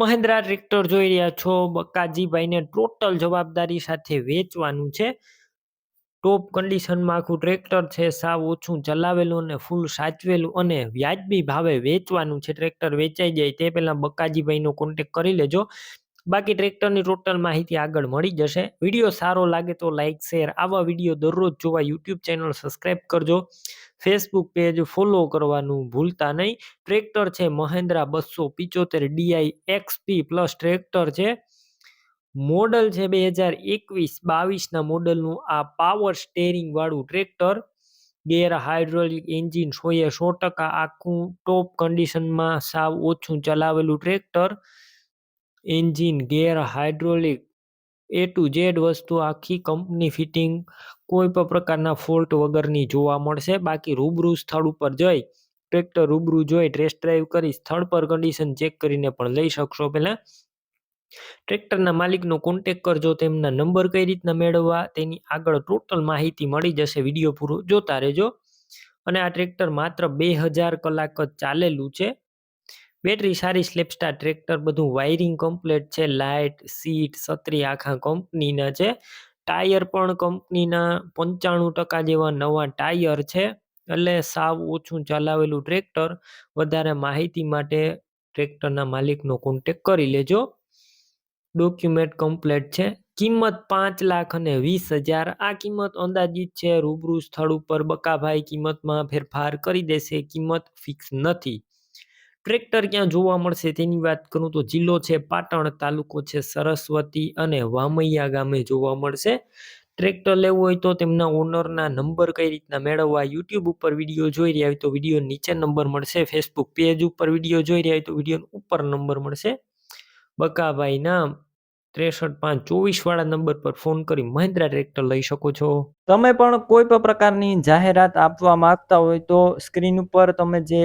Mahindra tractor જોઈ રહ્યા છો. બકાજીભાઈને ટોટલ જવાબદારી સાથે વેચવાનું છે. ટોપ કન્ડિશનમાં આખું ટ્રેક્ટર છે. સાવ ઓછું ચલાવેલું અને ફૂલ સાચવેલું અને વ્યાજબી ભાવે વેચવાનું છે. ટ્રેક્ટર વેચાઈ જાય તે પહેલાં બકાજીભાઈનો કોન્ટેક કરી લેજો. બાકી ટ્રેક્ટરની ટોટલ માહિતી આગળ મળી જશે. વીડિયો સારો લાગે તો લાઇક શેર આવા વીડિયો દરરોજ જોવા યુટ્યુબ ચેનલ સબસ્ક્રાઈબ કરજો. ફેસબુક પેજ ફોલો કરવાનું ભૂલતા નહીં. ટ્રેક્ટર છે મહેન્દ્રા બસો પિચોતેર ડીઆઈ એક્સપી પ્લસ ટ્રેક્ટર છે. મોડલ છે બે હજાર એકવીસ, બાવીસના મોડલનું આ પાવર સ્ટેરિંગ વાળું ટ્રેક્ટર ગેર હાઇડ્રોલિક એન્જિન સોએ સો ટકા આખું ટોપ કન્ડિશનમાં સાવ ઓછું ચલાવેલું tractor engine gear hydraulic A to Z વસ્તુ, આખી કંપની ફિટિંગ કોઈ પણ પ્રકારના ફોલ્ટ વગરની જોવા મળશે. બાકી રૂબરૂ સ્થળ ઉપર જઈ ટ્રેક્ટર રૂબરૂ જોઈ ટેસ્ટ ડ્રાઈવ કરી, સ્થળ પર કન્ડિશન ચેક કરીને પણ લઈ શકશો પહેલાં. ટ્રેક્ટરના માલિકનો કોન્ટેક કરજો, તેમના નંબર કઈ રીતના મેળવવા, તેની આગળ ટોટલ માહિતી મળી જશે. વીડિયો પૂરો જોતા રહેજો. અને આ ટ્રેક્ટર માત્ર બે હજાર કલાક જ ચાલેલું છે. બેટરી સારી સ્લેપસ્ટાર ટ્રેક્ટર બધું વાયરિંગ કમ્પ્લીટ છે લાઇટ સીટ છત્રી આખા કંપનીના છે. ટાયર પણ કંપનીના પંચાણું ટકા જેવા નવા ટાયર છે. એટલે સાવ ઓછું ચલાવેલું ટ્રેક્ટર. વધારે માહિતી માટે ટ્રેક્ટરના માલિકનો કોન્ટેક કરી લેજો. ડોક્યુમેન્ટ કમ્પ્લીટ છે. કિંમત પાંચ લાખ અને વીસ હજાર. આ કિંમત અંદાજિત છે. રૂબરૂ સ્થળ ઉપર બકાભાઈ કિંમતમાં ફેરફાર કરી દેશે. કિંમત ફિક્સ નથી. ટ્રેક્ટર ક્યાં જોવા મળશે તેની વાત કરું તો જિલ્લો છે પાટણ, તાલુકો છે સરસ્વતી અને વામૈયા ગામે જોવા મળશે. ટ્રેક્ટર લેવું હોય તો તેમના ઓનરના નંબર કઈ રીતના મેળવવા યુટ્યુબ ઉપર વીડિયો જોઈ રહ્યા હોય તો વીડિયો નીચે નંબર મળશે, ફેસબુક પેજ ઉપર વીડિયો જોઈ રહ્યા હોય તો વીડિયો ઉપર નંબર મળશે. બકાભાઈ નામ ત્રેસઠ પાંચ ચોવીસ વાળા નંબર પર ફોન કરી મહિન્દ્રા ટ્રેક્ટર લઈ શકો છો. તમે પણ કોઈ પણ પ્રકારની જાહેરાત આપવા માંગતા હોય તો સ્ક્રીન ઉપર તમે જે